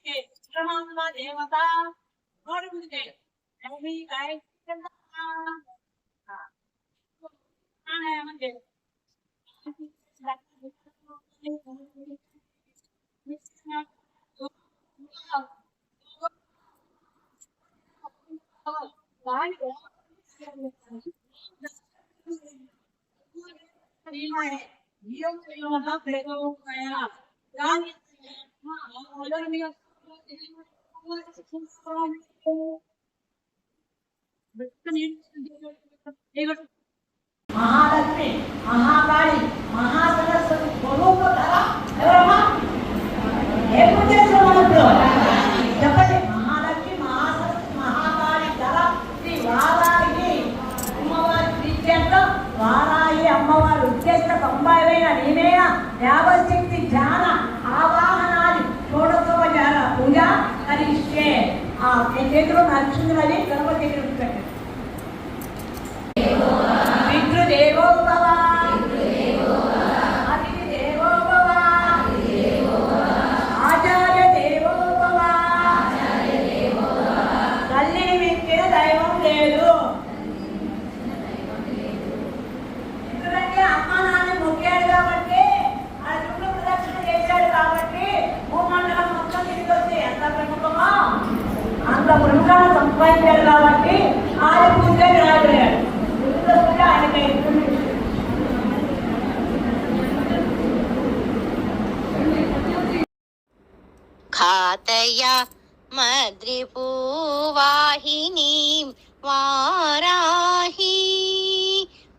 て、車でまた、ゴルフで、飲み会してた。はい、待って。Yo creo que no te lo voy a dar. Gracias. No, no, no, no, no, no. Mahalakshmi Mahakali Mahasaraswati స్వరూప ఎవరమ్మా? ఏ పూజ చెప్పండి. మహాలక్ష్మి మహాసరస్వతి మహాకాళి ధర శ్రీ వారాయి అమ్మవారి శ్రీచేత్ర వారాయి అమ్మవారి. ఉద్దేశ తొంభైవైన నేనైన? యాభై మీ చేతిలో నచ్చిందని గణపతి దగ్గర ఉంచండి పితృదేవో மதுரையா மத்ரிபூவாகினீம் வாராகி.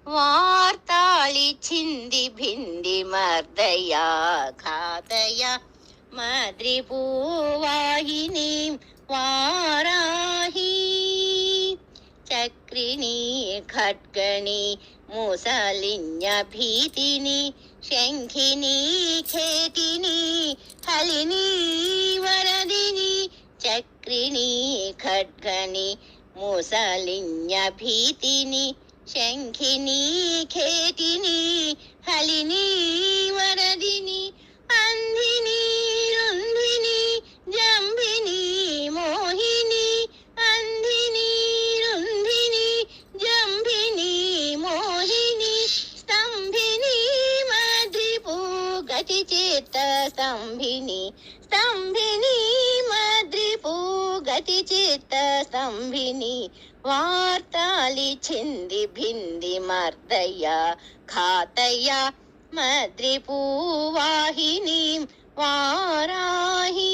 வார்த்தாளி சிந்தி பிந்தி மர்தயா காதயா மத்ரிபூவாகினீம் வாராகி. சக்ரிணி கட்கணி ముసలిన్య భీతిని శంఖిని ఖేటిని హలిని వరదిని చక్రిని ఖడ్గని ముసలిన్య భీతిని శంఖిని ఖేటిని హలిని వరదిని అందిని చేత స్తంభిని స్తంభిని మద్రిపూ గతి చిత్త స్తంభిని వార్తాలి చింది భింది మర్దయ్య ఖాతయ్య మద్రిపూ వాహిని వారాహి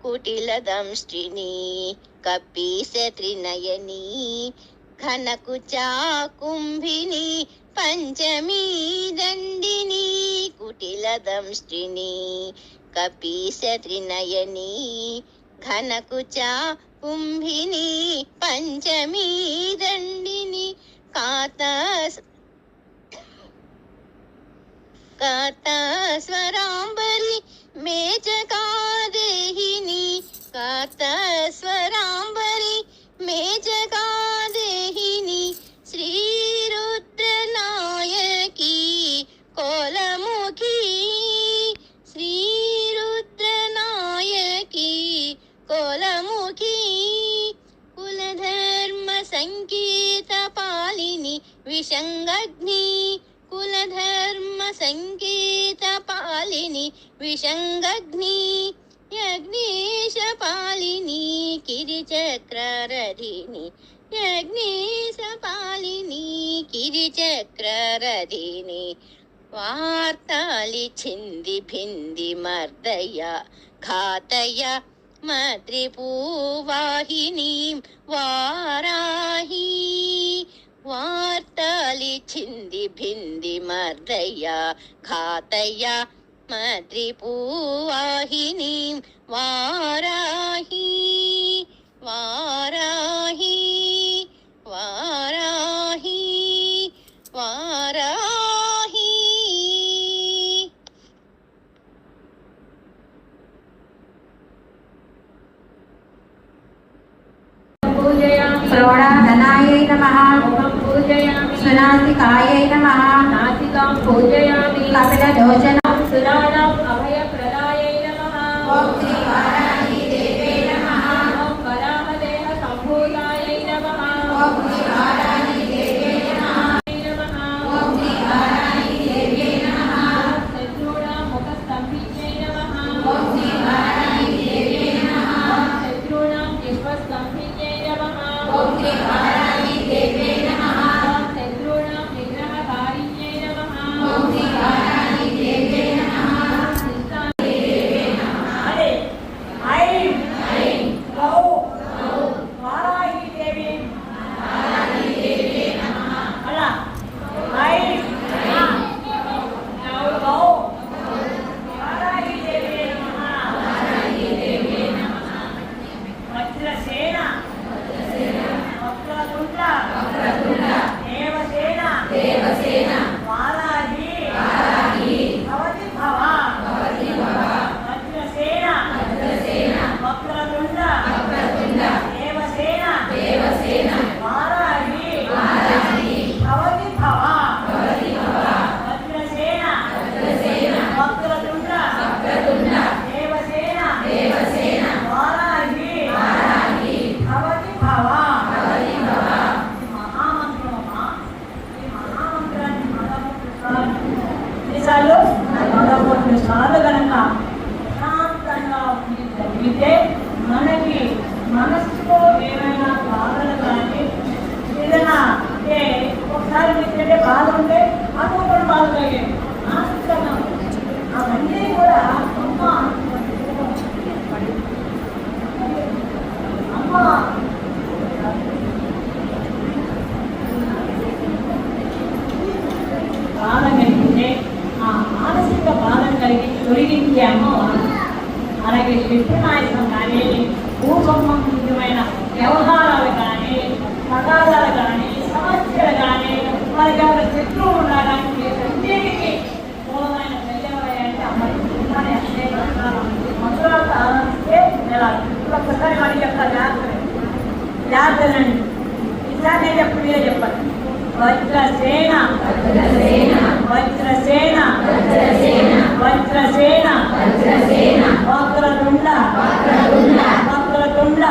కుటిల దంష్టిని కప్పీస త్రినయనీ కనకు చాకుంభిని పంచమీ దండిని కుటిల దంష్టిని కపీశత్రినయని ఘనకు చా కుంభిని పంచమీ దండిని కాత కతస్వరాంబరి మేచకాదేహిని కతస్వరాంబరి मेचका देहिनी कातस्वराम्बरि मेचका देहिनी श्रीरुद्रनायकी कोलमुखी श्रीरुद्रनायकी कोलमुखी कुलधर्म सङ्केतपालिनि विषङ्गग्नि कुलधर्म యజ్ఞేశ పాలిని కిరిచక్రరధిని యజ్ఞేశ పాలిని కిరిచక్రరధిని వార్తాలి చింది భింది మర్దయ ఘాతయ మద్రిపూవాహిని వారాహి. వార్తాలి చింది భింది మర్దయ ఘాతయ मद्रिपूवाहिनीं वाराही वाराही वाराही वाराही। श्रवणाधनायै नमः। पूजयामि। सुनासिकायै नमः। नासिकां पूजयामि। कपिललोचन Surah 嗯 ఇట్లా నేను ఎప్పుడు చెప్పాను వజ్రసేన వజ్రసేన వజ్రసేన వక్రతుండ. వక్రతుండ.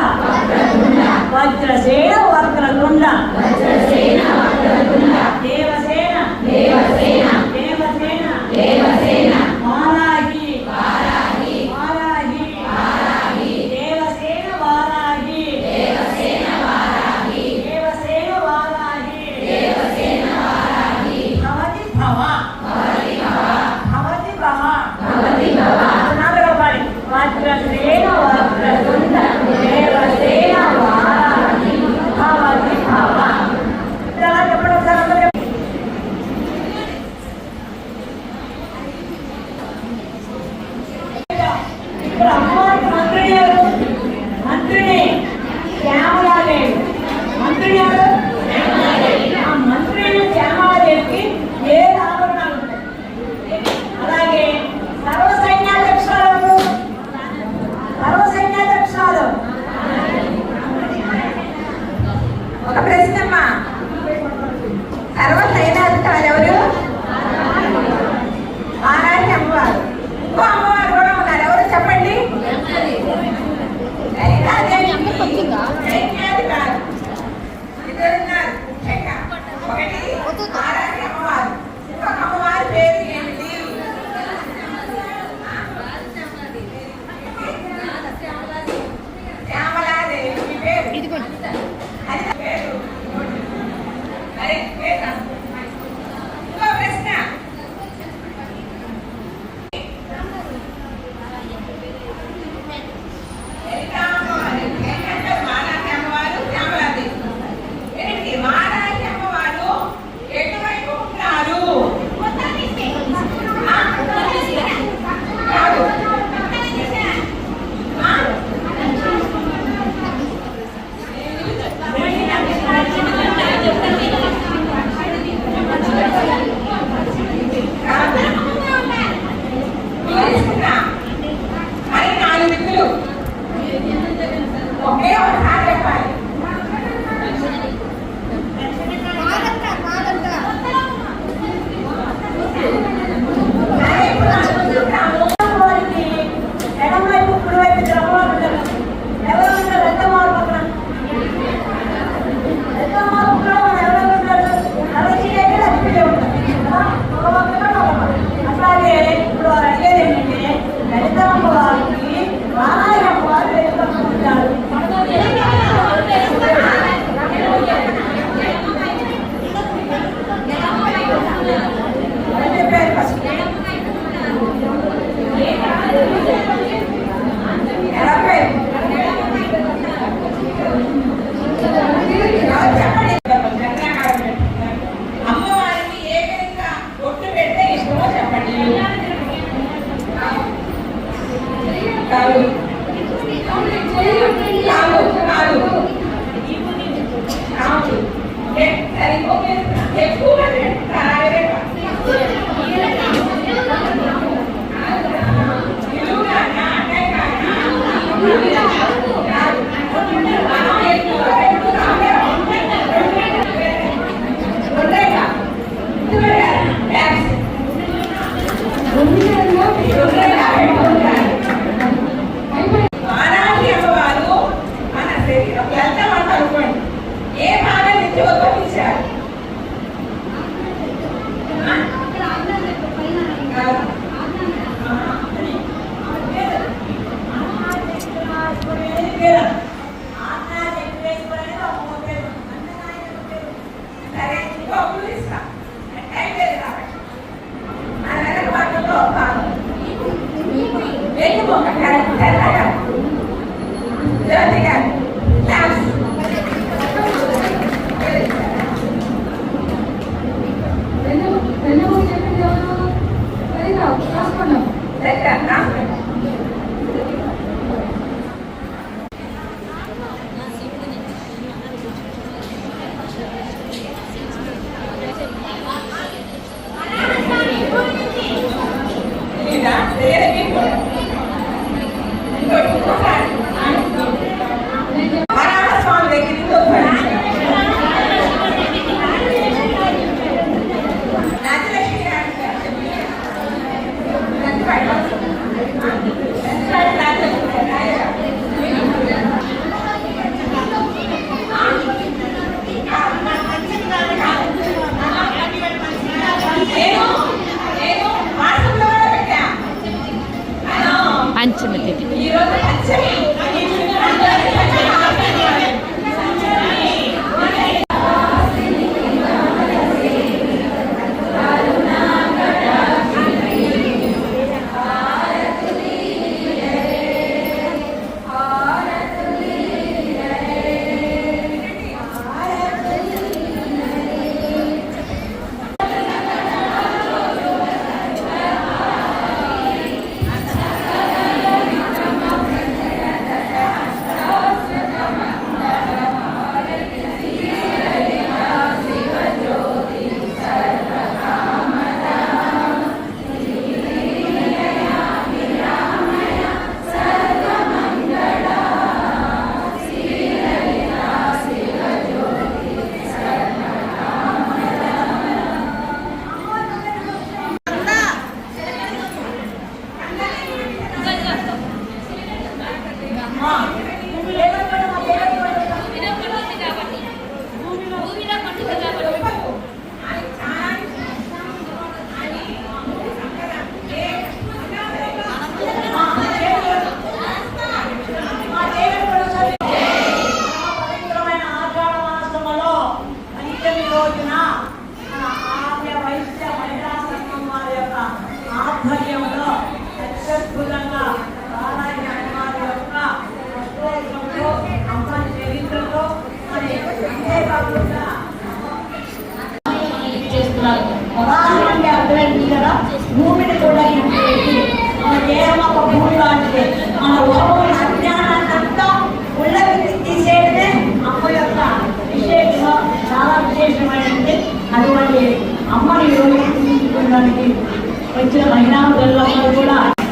వజ్రసేన వక్రతుండ. Yeah.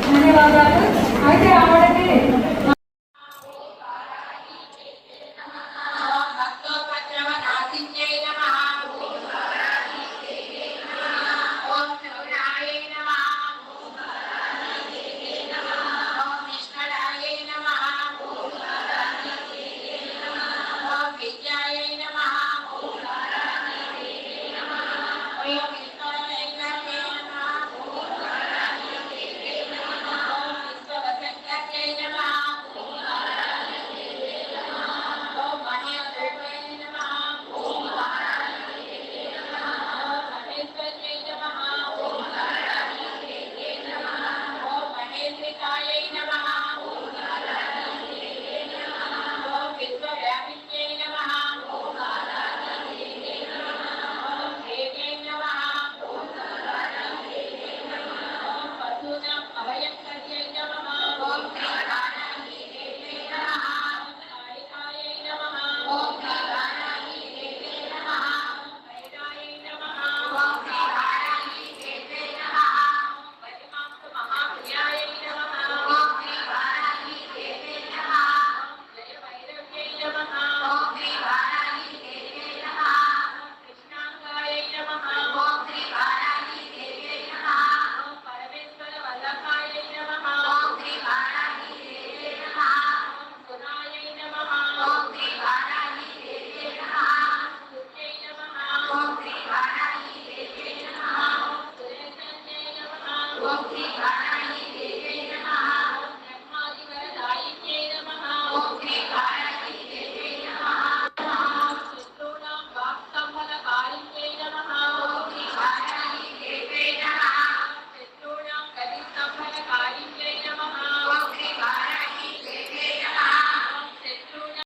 ధన్యవాదాలు. అయితే